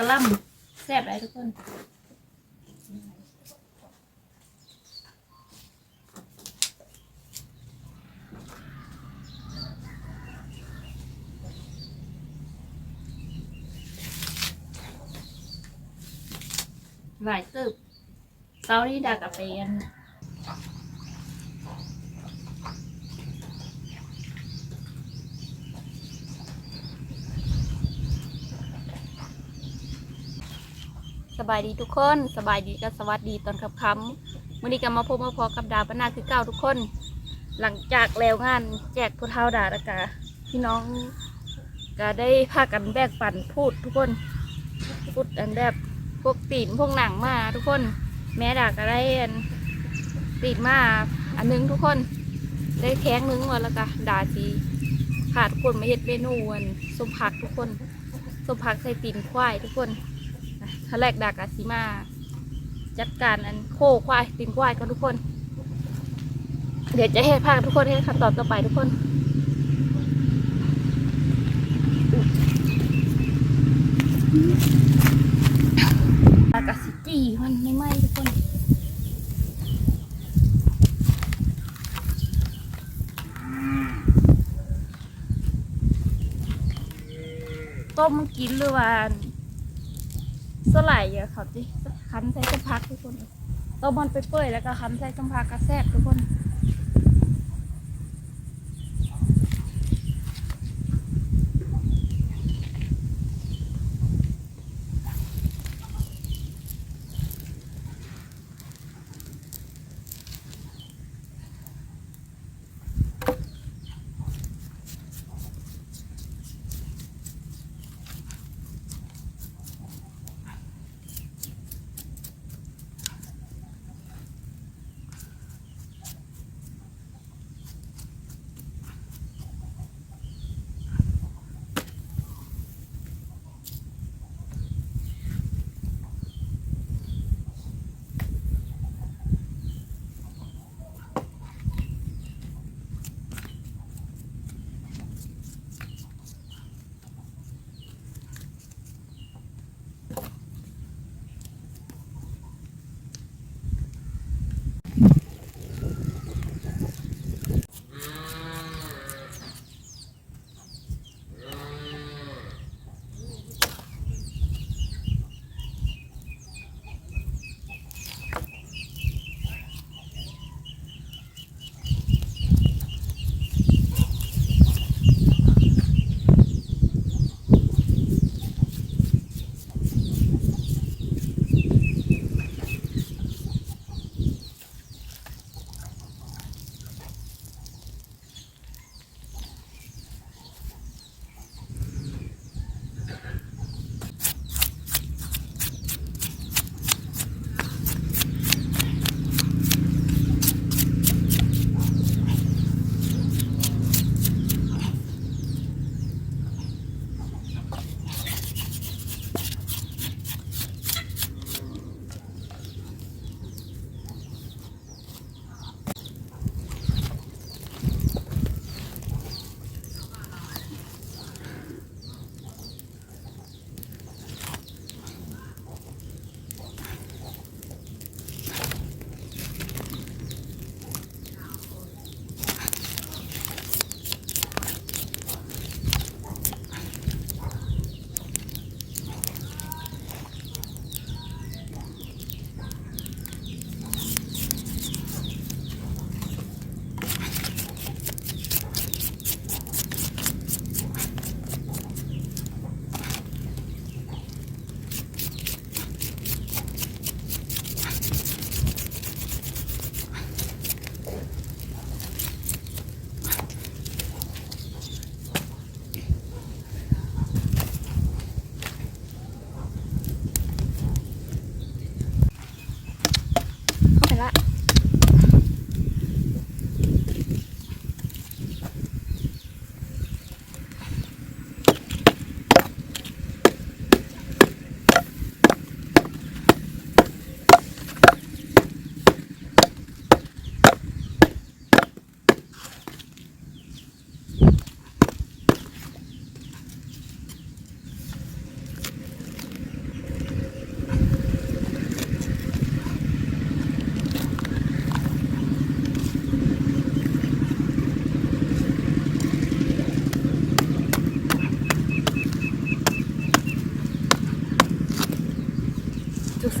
กระลำแซ่บเลยทุกคนหลายตึบเซานี่ดักกับเปน บายดีทุกคนสบายดีก็สวัสดีตอนค่ำๆมื่อนี้ก็มาพบมาพอกับดาวปนาคือเก้าทุกคน หลังจากแล้วงานแจกผู้เฒ่าดาแล้วกะพี่น้องก็ได้พากันแบกปั่นพูดทุกคนพูดอันแบบพวกตีนพวกหนังมาทุกคน แม่ดาก็ได้อันตีนมาอันนึงทุกคน ได้แข้งนึงมาแล้วก็ดาสีขาดคนมาเฮ็ดเมนูอันสมผักทุกคนสมผักใส่ตีนควายทุกคน นะถ้าแรกดากาสีมา จัดการอันโคควายตีนควายกันทุกคน เดี๋ยวจะให้ภาคทุกคนให้คำตอบต่อไปทุกคนอากาศสิจีมันไม่ไหมทุกคนต้มกินหรือว่า สลายอะเขาจิคันใส่สัมผักทุกคนตัวมันไปเปื่อยแล้วก็คันใส่สัมผักกระแทกทุกคน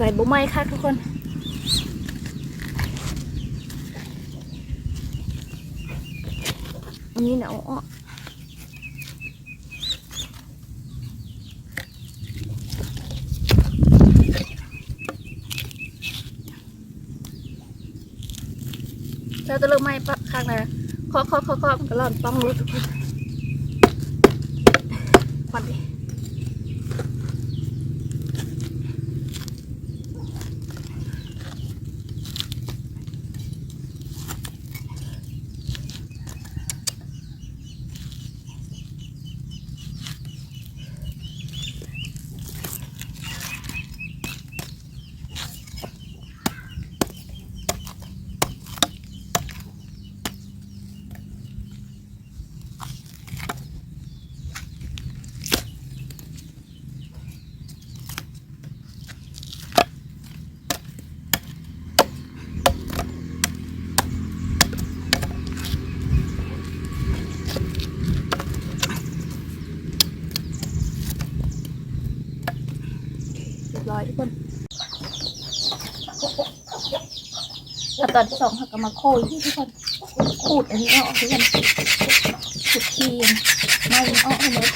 ใส่บุไม้ค่ะทุกคนอันนี้เนาะเราจะเริ่มไหม้ปะข้างในเคาะเคาะเคาะเคาะก็ร้อนต้องรู้ทุกคนควันดิ เรียบร้อยทุกคนแล้วต อนที่สองเขาก็มาโคยที่ทุกคนขูดอันนี้ออกทุกคนขูดทีมไม่ออกให้หมด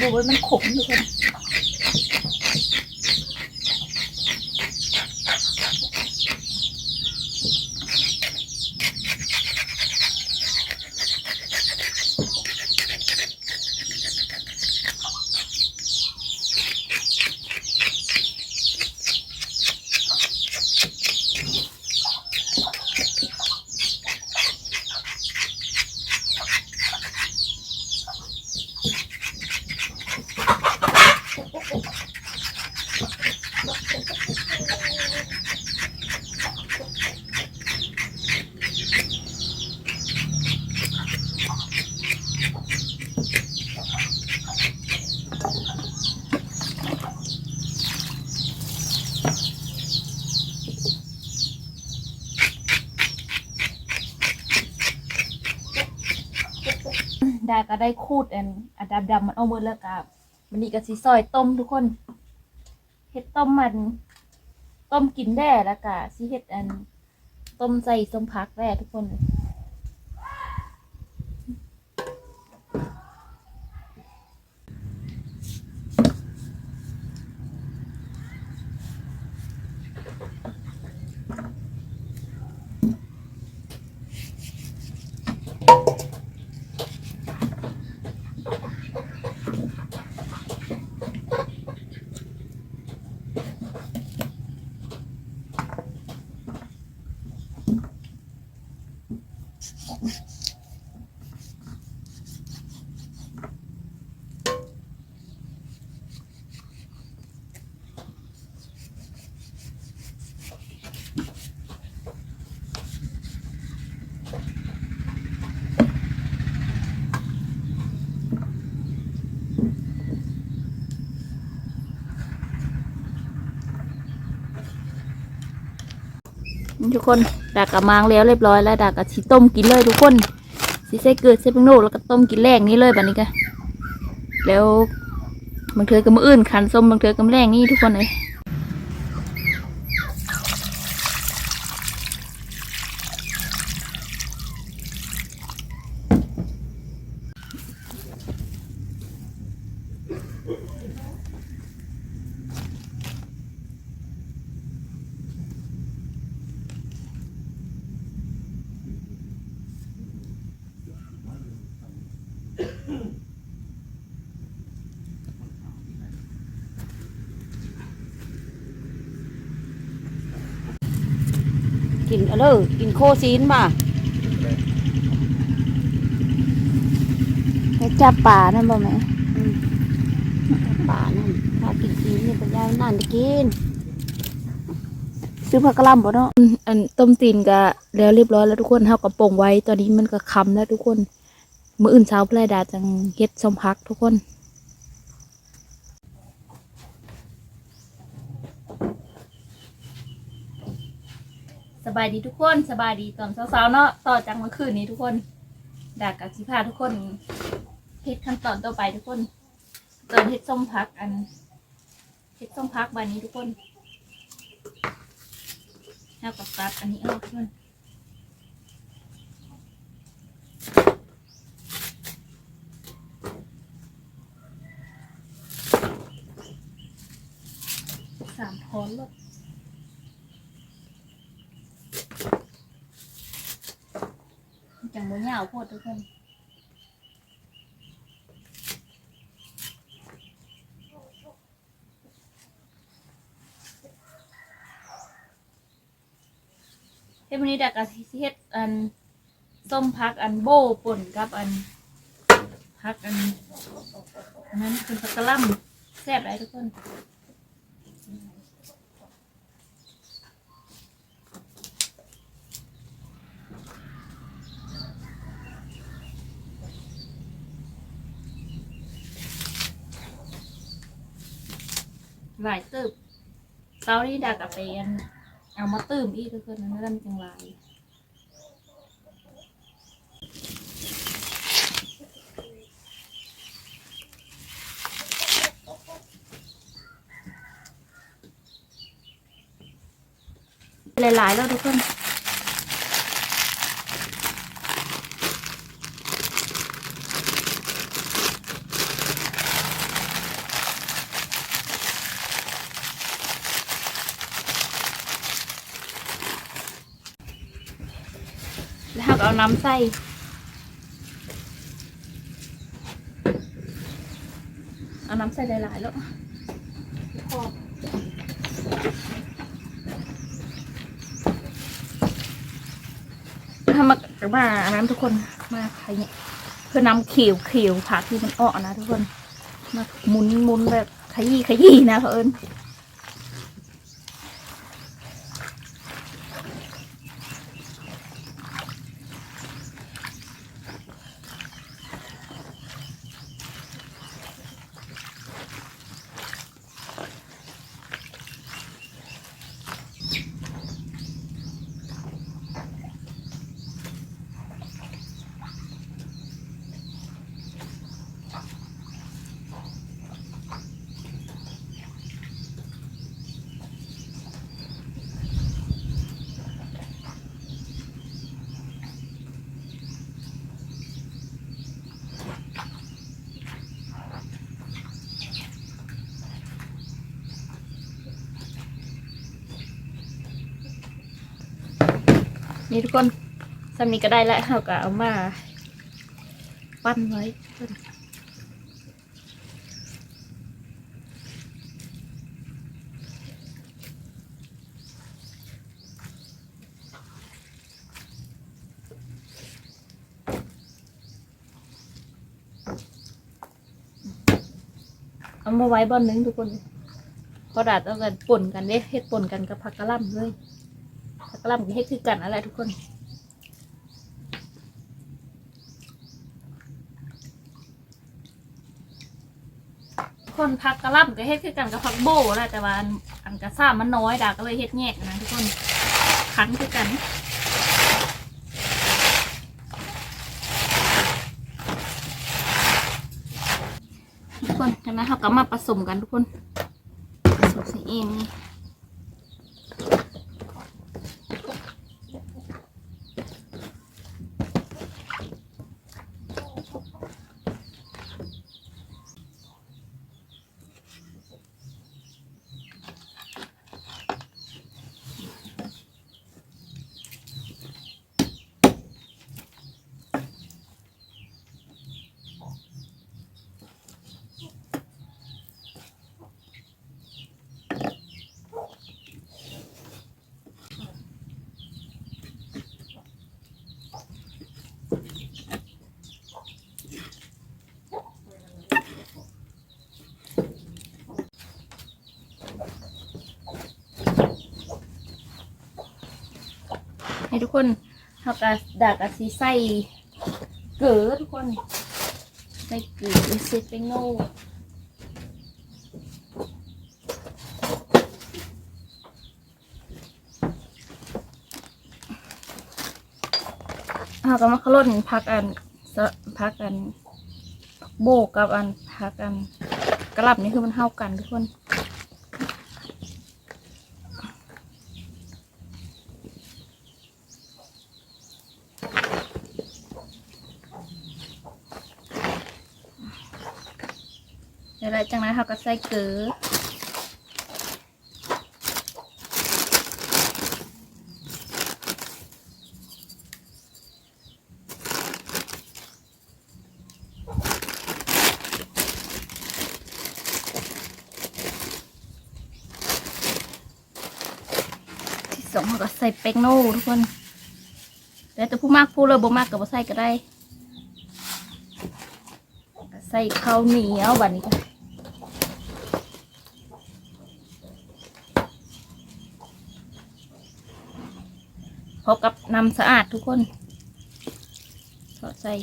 ขูดดูไว้มันขมทุกคน ดาก็ได้คูดอันอันดำๆมันเอาหมดแล้วกับมันนี่ก็สิซอยต้มทุกคนเฮ็ดต้มมัน ต้มกินได้แล้วก็สิเฮ็ดอัน ต้มใส่ส้มพักได้ทุกคน ทุกคนดากกะมังแล้วเรียบร้อยแล้วดากกะชีต้มกินเลยทุกคนสีใส่เกลือใส่ผงโนแล้วก็ต้มกินแรงนี่เลยบัดนี้ก็แล้วบางเทือก็มืออื่นขันส้มบางเทือก็มแรงนี่ทุกคนเลย กินเอาเลยกินโคซีนมาให้จับป่านั่นบ่แม่ป่านั่นถ้ากินกินนี่ปัญญานั่นได้กิน ซื้อผักกะหล่ำบ่เนาะอืมอันต้มตีนก็แล้วเรียบร้อยแล้วทุกคนเฮาก็ปรุงไว้ ตอนนี้มันก็คำแล้วทุกคน มื้ออื่นเช้าเพลดาจังเฮ็ดส้มพักทุกคน สบายดีทุกคนสบายดีตอนเช้าๆเนาะต่อจากเมื่อคืนนี้ทุกคนดากับสิพาทุกคนเฮ็ดขั้นตอนต่อไปทุกคนตอนเฮ็ดส้มพักอันเฮ็ดส้มพักบานนี้ทุกคนแล้วกับตัดอันนี้ออกทุกคนสามท้อนเลย จังบ่ยาวโพดทุกคนเฮ็ดวันนี้ดักกะสิเฮ็ดอันส้มพักอันโบป่นกับอันพักอันนั้นเป็นผักกะล่ำแซ่บได้ทุกคน หลายตืบเซาที่ดักกับเปอันเอามาตืมอีกทุกคนนั่นนั่นจังไรหลายๆแล้วทุกคน แล้วเราก็เอาน้ำใส่เอาน้ำใส่หลายๆแล้วพอถ้ามามาอันนั้นทุกคนมาใครเนี่ยเพื่อนำเขียวเขียวผักที่มันออกนะทุกคนมาหมุนหมุนแบบขยี้ขยี้นะเขาเอิญ นี่ทุกคนสำนี้ก็ได้แล้วเราก็เอามาปั้นไว้เอามาไว้บอนนึงทุกคนเพราะดาดต้องกันป่นกันเด้เฮ็ดป่นกันกับผักกะหล่ำเลย ผักกะหล่ำกับเฮ็ดคือกันอะไรทุกคนคนผักกระล่ำก็เฮ็ดคือกันกับผักโบแหละแต่ว่าอันกระซ่ามันน้อยดาก็เลยเฮ็ดแยกนะทุกคนคั้นคือกันทุกคนจากนั้นเขาก็มาผสมกันทุกคนผสมใส่เองนี่ ทุกคนเขาก็ดากะสีใส่เก๋อทุกคน ใส่เก๋อใส่เป็นโง่เอากำมาขล่นพักอันพักอันโบกกับอันพักอันกระลับนี่คือมันเท่ากันทุกคน ยวหลังจากนั้นเราก็ใส่เกลือที่สองเราก็ใส่เป็กโน่ทุกคน แต่แต่ผู้มากผู้เลยบ่มากกับบ่ใส่ก็ได้ ใส่ข้าวเหนียวบัดนี้ก็ พบกับน้ำสะอาดทุกคนสอดใส่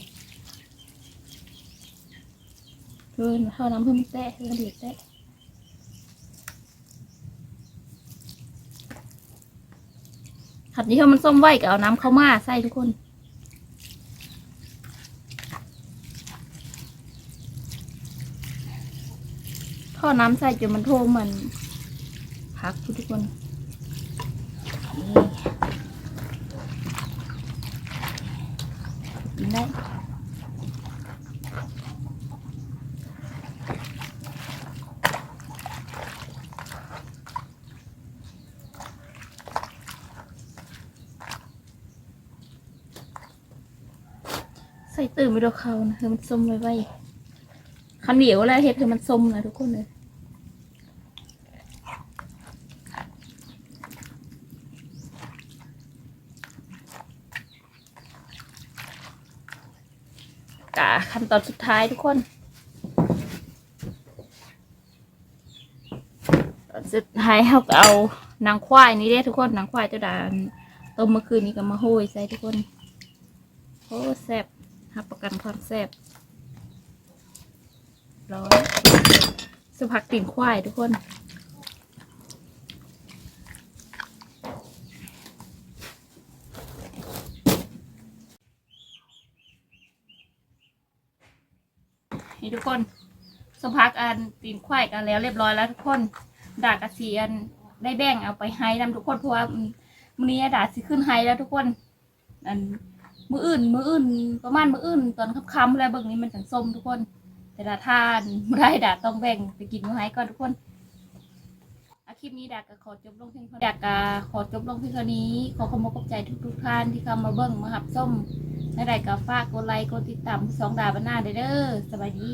เพิ่นเข้าน้ำเพิ่มแตะเพิ่มดีแตะขัดนี้เขามันส้มไหวก็เอาน้ำเข้ามาใส่ทุกคนท่อน้ำใส่จนมันโทมมันพักทุกคนนี่ กินได้ใส่ตื่นไปดูเขานะคือมันส้มไว้ไว้ขันเหนียวแล้วเห็ดคือมันส้มนะทุกคนเลย กะขั้นตอนสุดท้ายทุกคน ตอนสุดท้ายเขาก็เอานางควายนี่เด้ทุกคนนางควายตัวดานต้มเมื่อคืนนี้ก็มาโห้ยใส่ทุกคนโอ้แซ่บหับประกันความแซ่บร้อยสุผักตีนควายทุกคน นี่ทุกคนสพักอันตีนควายกันแล้วเรียบร้อยแล้วทุกคนดากระเสียนได้แบ่งเอาไปให้นำทุกคนเพราะว่ามื้อนี้ดาสิขึ้นให้แล้วทุกคนอันมื้ออื่น มื้ออื่น ประมาณมื้ออื่น ตอนค่ำๆแล้วเบิ่งนี้มันจังส้มทุกคน แต่ดาทานไม่ได้ดาต้องแบ่งไปกินมื้อให้ก่อนทุกคน ลิปนี้ดาก็ขอจบลงเพียงเท่านี้ดาก็ขอจบลงเพียงเท่านี้ ขอขอบคุณขอบใจทุกๆท่านที่เข้ามาเบิ่งมาหับส้มในไดก็ฝากกดไลค์กดติดตามสองดาบหน้าเด้อเด้อสวัสดี